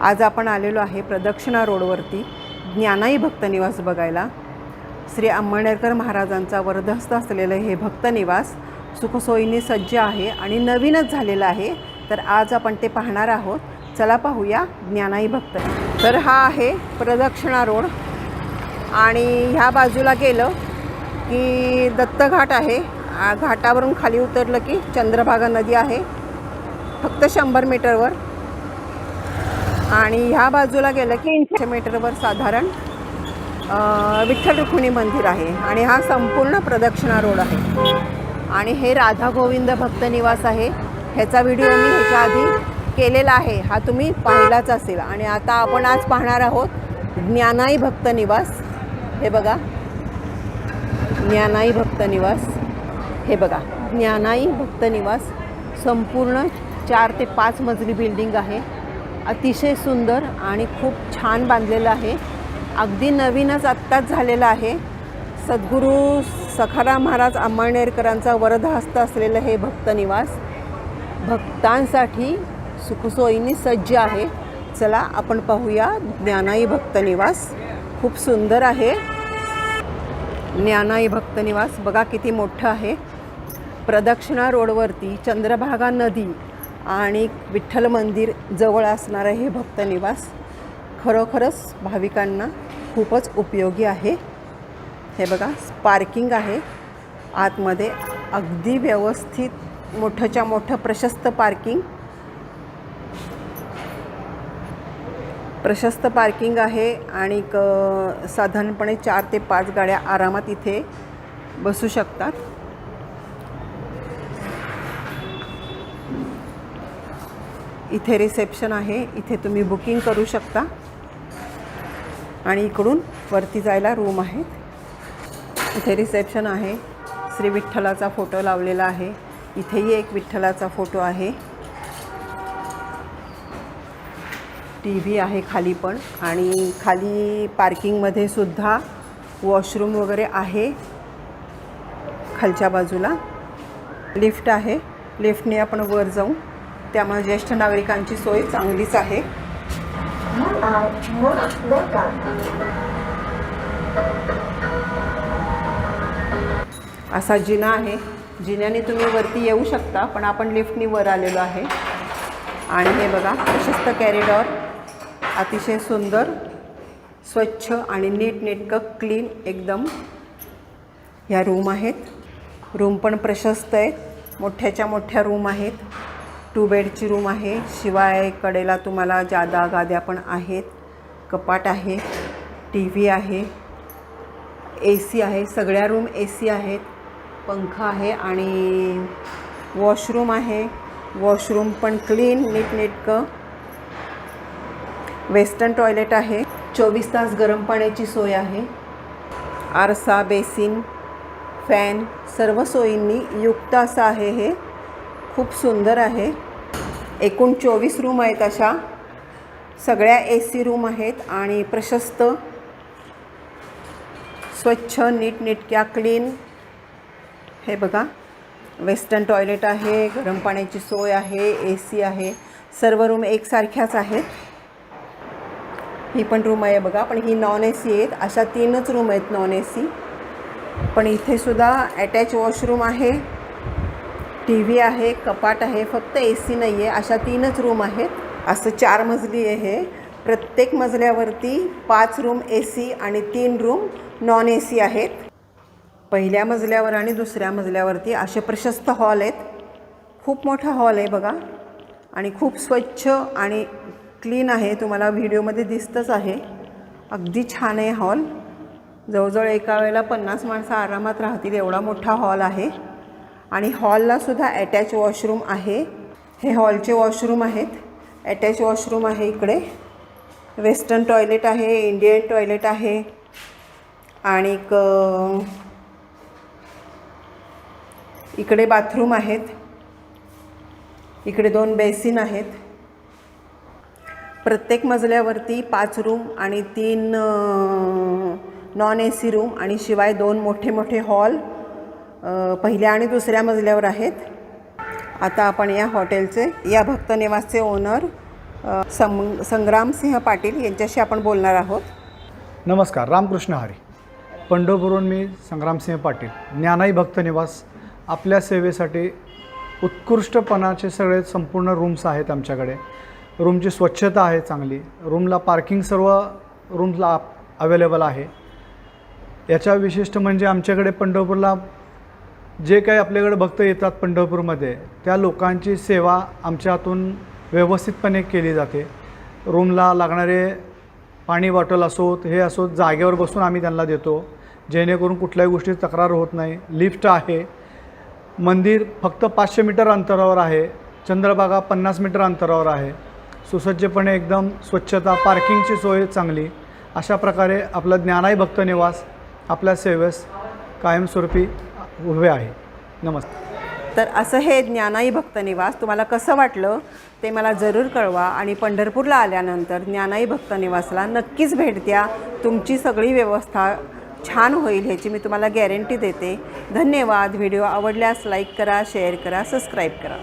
आज आपण आलेलो आहे प्रदक्षिणा रोडवरती ज्ञानाई भक्तनिवास बघायला. श्री आंबणेरकर महाराजांचा वरदहस्त असलेलं हे भक्तनिवास सुखसोयीने सज्ज आहे आणि नवीनच झालेलं आहे. तर आज आपण ते पाहणार आहोत. चला पाहूया ज्ञानाई भक्त. तर हा आहे प्रदक्षिणा रोड आणि ह्या बाजूला गेलं की दत्तघाट आहे. घाटावरून खाली उतरलं की चंद्रभागा नदी आहे. फक्त शंभर मीटरवर. आणि ह्या बाजूला गेलं की ऐंशी मीटरवर साधारण विठ्ठल रुक्मिणी मंदिर आहे आणि हा संपूर्ण प्रदक्षिणा रोड आहे. आणि हे राधा गोविंद भक्त निवास आहे. ह्याचा व्हिडिओ मी ह्याच्या आधी केलेला आहे. हा तुम्ही पाहिलाच असेल. आणि आता आपण आज पाहणार आहोत ज्ञानाई भक्त निवास. हे बघा. ज्ञानाई भक्त निवास. हे बघा. ज्ञानाई भक्त निवास. संपूर्ण चार ते पाच मजली बिल्डिंग आहे. अतिशय सुंदर आणि खूप छान बांधलेलं आहे. अगदी नवीनच आत्ताच झालेलं आहे. सद्गुरू सखाराम महाराज अंमळनेरकरांचा वरदहस्त असलेलं हे भक्तनिवास भक्तांसाठी सुखसोयीने सज्ज आहे. चला आपण पाहूया ज्ञानाई भक्तनिवास खूप सुंदर आहे. ज्ञानाई भक्तनिवास बघा किती मोठं आहे. प्रदक्षिणा रोडवरती चंद्रभागा नदी. आणि विठ्ठल मंदिर जवळ असणारं हे भक्तनिवास खरोखरच भाविकांना खूपच उपयोगी आहे. हे बघा पार्किंग आहे. आतमध्ये अगदी व्यवस्थित मोठंच्या मोठं प्रशस्त पार्किंग. प्रशस्त पार्किंग आहे आणि क साधारणपणे चार ते पाच गाड्या आरामात इथे बसू शकतात. इथे रिसेप्शन आहे. इथे तुम्ही बुकिंग करू शकता. आणि इकडून वरती जायला रूम आहेत. इथे रिसेप्शन आहे. श्री विठ्ठलाचा फोटो लावलेला आहे. इथेही एक विठ्ठलाचा फोटो आहे. टी व्ही आहे खाली पण. आणि खाली पार्किंगमध्ये सुद्धा वॉशरूम वगैरे आहे. खालच्या बाजूला लिफ्ट आहे. लिफ्टने आपण वर जाऊ. त्यामुळे ज्येष्ठ नागरिकांची सोय चांगलीच आहे. असा जिना आहे. जिन्याने तुम्ही वरती येऊ शकता पण आपण लिफ्टनी वर आलेलो आहे. आणि हे बघा प्रशस्त कॅरिडॉर अतिशय सुंदर स्वच्छ आणि नीटनेटकं क्लीन एकदम ह्या रूम आहेत. रूम पण प्रशस्त आहेत. मोठ्याच्या मोठ्या रूम आहेत. टू बेडची रूम आहे. शिवाय कडेला तुम्हाला जादा गाद्या पण आहेत. कपाट आहे. टी व्ही आहे. ए सी आहे. सगळ्या रूम ए सी आहेत. पंखा आहे आणि वॉशरूम आहे. वॉशरूम पण क्लीन नीटनेटकं. वेस्टर्न टॉयलेट आहे. चोवीस तास गरम पाण्याची सोय आहे. आरसा बेसिन फॅन सर्व सोयींनी युक्त असं आहे हे. खूप सुंदर आहे. एकूण चोवीस रूम आहेत अशा. सगळ्या ए सी रूम आहेत आणि प्रशस्त. स्वच्छ नीटनेटक्या क्लीन. हे बघा. वेस्टर्न टॉयलेट आहे गरम पाण्याची सोय आहे ए सी आहे. सर्व रूम एकसारख्याच आहेत. ही पण रूम आहे बघा. पण ही नॉन ए सी आहेत. अशा तीनच रूम आहेत नॉन ए सी पण इथे सुद्धा अटॅच वॉशरूम आहे. टी व्ही आहे कपाट आहे फक्त ए सी नाही आहे अशा तीनच रूम आहेत. असं चार मजली आहे. प्रत्येक मजल्यावरती पाच रूम ए सी आणि तीन रूम नॉन ए सी आहेत. पहिल्या मजल्यावर आणि दुसऱ्या मजल्यावरती असे प्रशस्त हॉल आहेत. खूप मोठा हॉल आहे बघा. आणि खूप स्वच्छ आणि क्लीन आहे. तुम्हाला व्हिडिओमध्ये दिसतंच आहे. अगदी छान आहे हॉल जवळजवळ एका वेळेला पन्नास माणसं आरामात राहतील. एवढा मोठा हॉल आहे. आणि हॉललासुद्धा अटॅच वॉशरूम आहे. हे हॉलचे वॉशरूम आहेत. अटॅच वॉशरूम आहे इकडे. वेस्टर्न टॉयलेट आहे इंडियन टॉयलेट आहे. आणि इकडे बाथरूम आहेत. इकडे दोन बेसिन आहेत. प्रत्येक मजल्यावरती पाच रूम आणि तीन नॉन ए सी रूम आणि शिवाय दोन मोठे मोठे हॉल. पहिल्या आणि दुसऱ्या मजल्यावर आहेत. आता आपण या हॉटेलचे या भक्तनिवासचे ओनर सं संग्रामसिंह पाटील यांच्याशी आपण बोलणार आहोत. नमस्कार रामकृष्ण हरी. पंढरपूरहून मी संग्रामसिंह पाटील ज्ञानाई भक्त निवास आपल्या सेवेसाठी उत्कृष्टपणाचे सगळे संपूर्ण रूम्स आहेत आमच्याकडे. रूमची स्वच्छता आहे चांगली. रूमला पार्किंग सर्व रूम्सला अवेलेबल आहे. याच्या विशिष्ट म्हणजे आमच्याकडे पंढरपूरला जे काही आपल्याकडे भक्त येतात पंढरपूरमध्ये त्या लोकांची सेवा आमच्या हातून व्यवस्थितपणे केली जाते. रूमला लागणारे पाणी बॉटल असोत हे असोत जागेवर बसून आम्ही त्यांना देतो. जेणेकरून कुठल्याही गोष्टी तक्रार होत नाही. लिफ्ट आहे. मंदिर फक्त पाचशे मीटर अंतरावर आहे. चंद्रभागा पन्नास मीटर अंतरावर आहे. सुसज्जपणे एकदम स्वच्छता पार्किंगची सोय चांगली. अशा प्रकारे आपलं ज्ञानाई भक्त निवास आपल्या सेवेस कायमस्वरूपी उभे आहे. नमस्कार. तर असं हे ज्ञानाई भक्त निवास तुम्हाला कसं वाटलं ते मला जरूर कळवा आणि पंढरपूरला आल्यानंतर ज्ञानाई भक्त निवासला नक्कीच भेट द्या. तुमची सगळी व्यवस्था छान होईल ह्याची मी तुम्हाला गॅरंटी देते. धन्यवाद. व्हिडिओ आवडल्यास लाईक करा शेअर करा सबस्क्राईब करा.